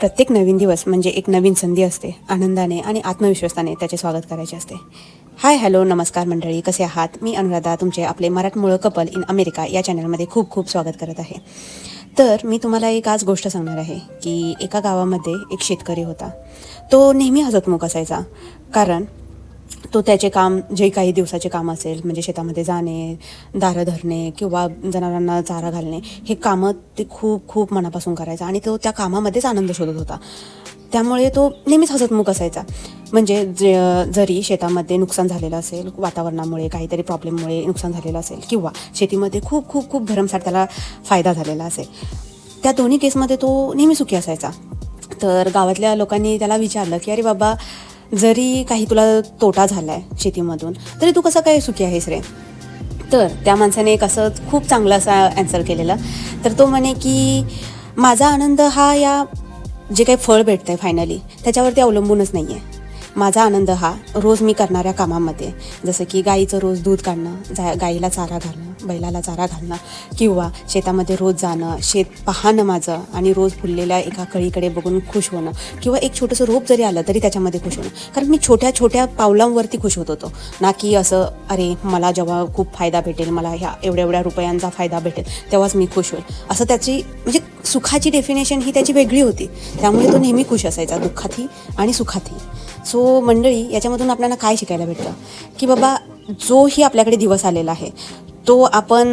प्रत्येक नवीन दिवस म्हणजे एक नवीन संधी असते आनंदाने आणि आत्मविश्वासाने त्याचे स्वागत करायचे असते. हाय हॅलो नमस्कार मंडळी कसे आहात? मी अनुराधा तुमचे आपले मराठमोळं कपल इन अमेरिका या चॅनलमध्ये खूप खूप स्वागत करत आहे. तर मी तुम्हाला एक आज गोष्ट सांगणार आहे की एका गावामध्ये एक शेतकरी होता. तो नेहमी हसतमुख असायचा कारण तो त्याचे काम जे काही दिवसाचे काम असेल म्हणजे शेतामध्ये जाणे दारं धरणे किंवा जनावरांना चारा घालणे हे कामं ते खूप खूप मनापासून करायचं आणि तो त्या कामामध्येच आनंद शोधत होता. त्यामुळे तो नेहमीच हसतमुख असायचा. म्हणजे जे जरी शेतामध्ये नुकसान झालेलं असेल वातावरणामुळे काहीतरी प्रॉब्लेममुळे नुकसान झालेलं असेल किंवा शेतीमध्ये खूप खूप खूप भरमसाठ त्याला फायदा झालेला असेल त्या दोन्ही केसमध्ये तो नेहमी सुखी असायचा. तर गावातल्या लोकांनी त्याला विचारलं की अरे बाबा जरी काही तुला तोटा झाला आहे शेतीमधून तरी तू कसं काय सुखी आहेस रे? तर त्या माणसाने एक असं खूप चांगलं असा ॲन्सर केलेला. तर तो म्हणे की माझा आनंद हा या जे काही फळ भेटतं आहे फायनली त्याच्यावरती अवलंबूनच नाही आहे माझा आनंद हा रोज मी करणाऱ्या कामामध्ये. जसं की गाईचं रोज दूध काढणं जा गाईला चारा घालणं बैलाला चारा घालणं किंवा शेतामध्ये रोज जाणं शेत पाहणं माझं आणि रोज फुललेल्या एका कळीकडे बघून खुश होणं किंवा एक छोटंसं रोप जरी आलं तरी त्याच्यामध्ये खुश होणं. कारण मी छोट्या छोट्या पावलांवरती खुश होत होतो. ना की असं अरे मला जेव्हा खूप फायदा भेटेल मला ह्या एवढ्या एवढ्या रुपयांचा फायदा भेटेल तेव्हाच मी खुश होईल. असं त्याची म्हणजे सुखाची डेफिनेशन ही त्याची वेगळी होती. त्यामुळे तो नेहमी खुश असायचा दुःखातही आणि सुखातही. सो मंडळी याच्यामधून आपल्याला काय शिकायला भेटतं? की बाबा जोही आपल्याकडे दिवस आलेला आहे तो आपण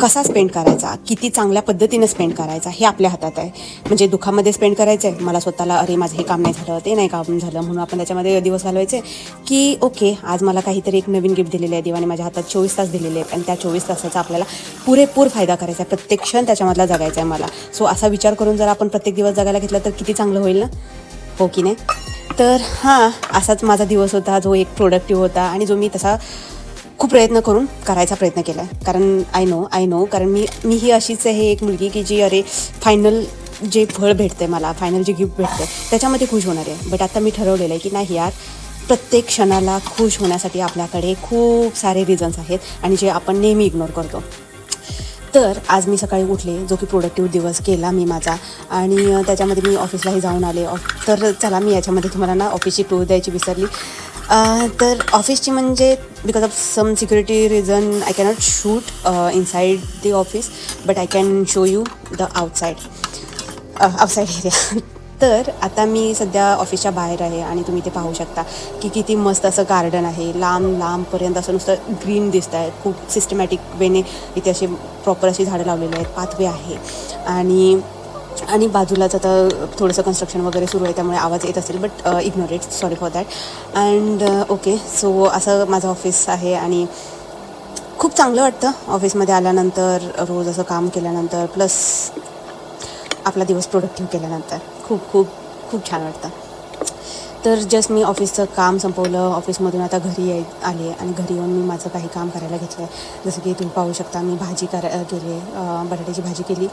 कसा स्पेंड करायचा? किती चांगल्या पद्धतीनं स्पेंड करायचा? हे आपल्या हातात आहे. म्हणजे दुःखामध्ये स्पेंड करायचं आहे मला स्वतःला अरे माझं हे काम नाही झालं ते नाही काम झालं म्हणून आपण त्याच्यामध्ये दिवस घालवायचे. की ओके आज मला काहीतरी एक नवीन गिफ्ट दिलेलं आहे देवाने माझ्या हातात चोवीस तास दिलेले आहेत आणि त्या चोवीस तासाचा आपल्याला पुरेपूर फायदा करायचा आहे. प्रत्येक क्षण त्याच्यामधला जगायचा आहे मला. सो असा विचार करून जर आपण प्रत्येक दिवस जगायला घेतला तर किती चांगलं होईल ना? हो की नाही? तर हां असाच माझा दिवस होता जो एक प्रोडक्टिव्ह होता आणि जो मी तसा खूप प्रयत्न करून करायचा प्रयत्न केला. आहे कारण आय नो आय नो कारण मी मी ही अशीच आहे एक मुलगी की जी अरे फायनल जे फळ भेटते मला फायनल जे गिफ्ट भेटते त्याच्यामध्ये खुश होणार आहे. बट आता मी ठरवलेलं आहे की नाही यार प्रत्येक क्षणाला खुश होण्यासाठी आपल्याकडे खूप सारे रिझन्स आहेत आणि जे आपण नेहमी इग्नोर करतो. तर आज मी सकाळी उठले जो की प्रोडक्टिव्ह दिवस केला मी माझा. आणि त्याच्यामध्ये मी ऑफिसलाही जाऊन आले. ऑफ तर चला मी याच्यामध्ये तुम्हाला ना ऑफिसची टूर द्यायची विसरली. तर ऑफिसची म्हणजे because of some security reason I cannot shoot inside the office but I can show you the outside outside area तर आता मी सध्या ऑफिसच्या बाहेर आहे आणि तुम्ही ते पाहू शकता की किती मस्त असं गार्डन आहे. लांब लांबपर्यंत असं नुसतं ग्रीन दिसत आहे खूप सिस्टमॅटिक वेने इथे असे प्रॉपर अशी झाडं लावलेली आहेत पाथवे आहे. आणि आणि बाजूलाच आता थोडंसं कन्स्ट्रक्शन वगैरे सुरू आहे त्यामुळे आवाज येत असेल but ignore it sorry for that and okay so असं माझं ऑफिस आहे आणि खूप चांगलं वाटतं ऑफिसमध्ये आल्यानंतर रोज असं काम केल्यानंतर प्लस आपला दिवस प्रोडक्टिव्ह केल्यानंतर. खूप खूप खूप छान वाटतं. तर जस्ट मी ऑफिसचं काम संपवलं. ऑफिसमधून आता घरी याय आले आणि घरी येऊन मी माझं काही काम करायला घेतलं आहे जसं की तुम्ही पाहू शकता मी भाजी करा केली बटाट्याची भाजी केली.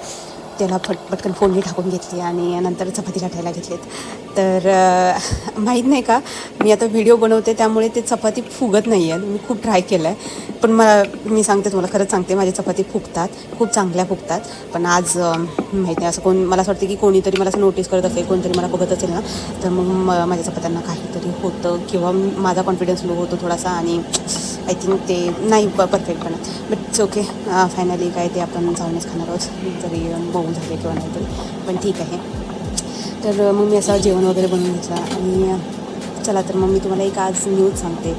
त्याला फट पटकन फोडणी टाकून घेतली आणि नंतर चपाती लाटायला घेतलीत. तर माहीत नाही का मी आता व्हिडिओ बनवते त्यामुळे ते चपाती फुगत नाही आहे मी खूप ट्राय केलं आहे पण मला मी सांगते तुम्हाला खरंच सांगते माझी चपाती फुगतात. खूप चांगल्या फुगतात. पण आज माहीत नाही असं कोण मला असं वाटतं की कोणीतरी मला असं नोटीस करत असेल कोणतरी मला बघत असेल ना तर मग म- माझ्या चपात्यांना काहीतरी होतं किंवा माझा कॉन्फिडन्स लो होतो थोडासा आणि आय थिंक ते नाही परफेक्ट पण बट इट्स ओके फायनली काय ते आपण जाऊनच खाणार आहोत. जरी बघून झाले किंवा नाही तरी. पण ठीक आहे. तर मग मी असं जेवण वगैरे बनवून घेतलं. आणि चला तर मग मी तुम्हाला एक आज न्यूज सांगते.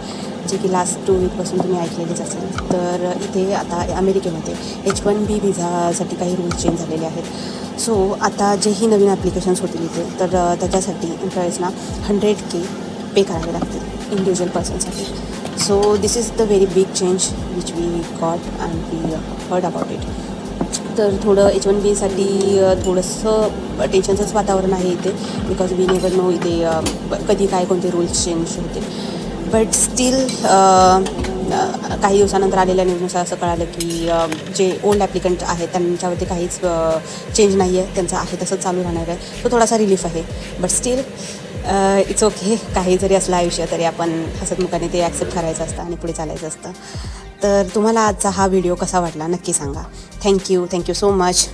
जे की लास्ट टू वीकपासून तुम्ही ऐकलेलीच असेल. तर इथे आता अमेरिकेमध्ये एच वन बी व्हिजासाठी काही रूल्स चेंज झालेले आहेत. सो आता जे ही नवीन ॲप्लिकेशन्स होतील इथे तर त्याच्यासाठी एम्प्लॉईजना हंड्रेड के पे करावे लागतील इंडिव्हिज्युअल पर्सनसाठी so this is the very big change which we got and we uh, heard about it तर थोडं एच वन बीसाठी थोडंसं टेन्शनचंच वातावरण आहे इथे बिकॉज वी नेवर नो इथे कधी काय कोणते रूल्स चेंज होते. बट स्टील काही दिवसानंतर आलेल्या न्यूजनुसार असं कळालं की जे ओल्ड ॲप्लिकंट आहेत त्यांच्यावरती काहीच चेंज नाही आहे त्यांचं आहे तसंच चालू राहणार आहे. तो थोडासा रिलीफ आहे. बट स्टील इट्स ओके काही जरी असलं आयुष्य तरी आपण हसतमुखाने ते ॲक्सेप्ट करायचं असतं आणि पुढे चालायचं असतं. तर तुम्हाला आजचा हा व्हिडिओ कसा वाटला नक्की सांगा. Thank you thank you so much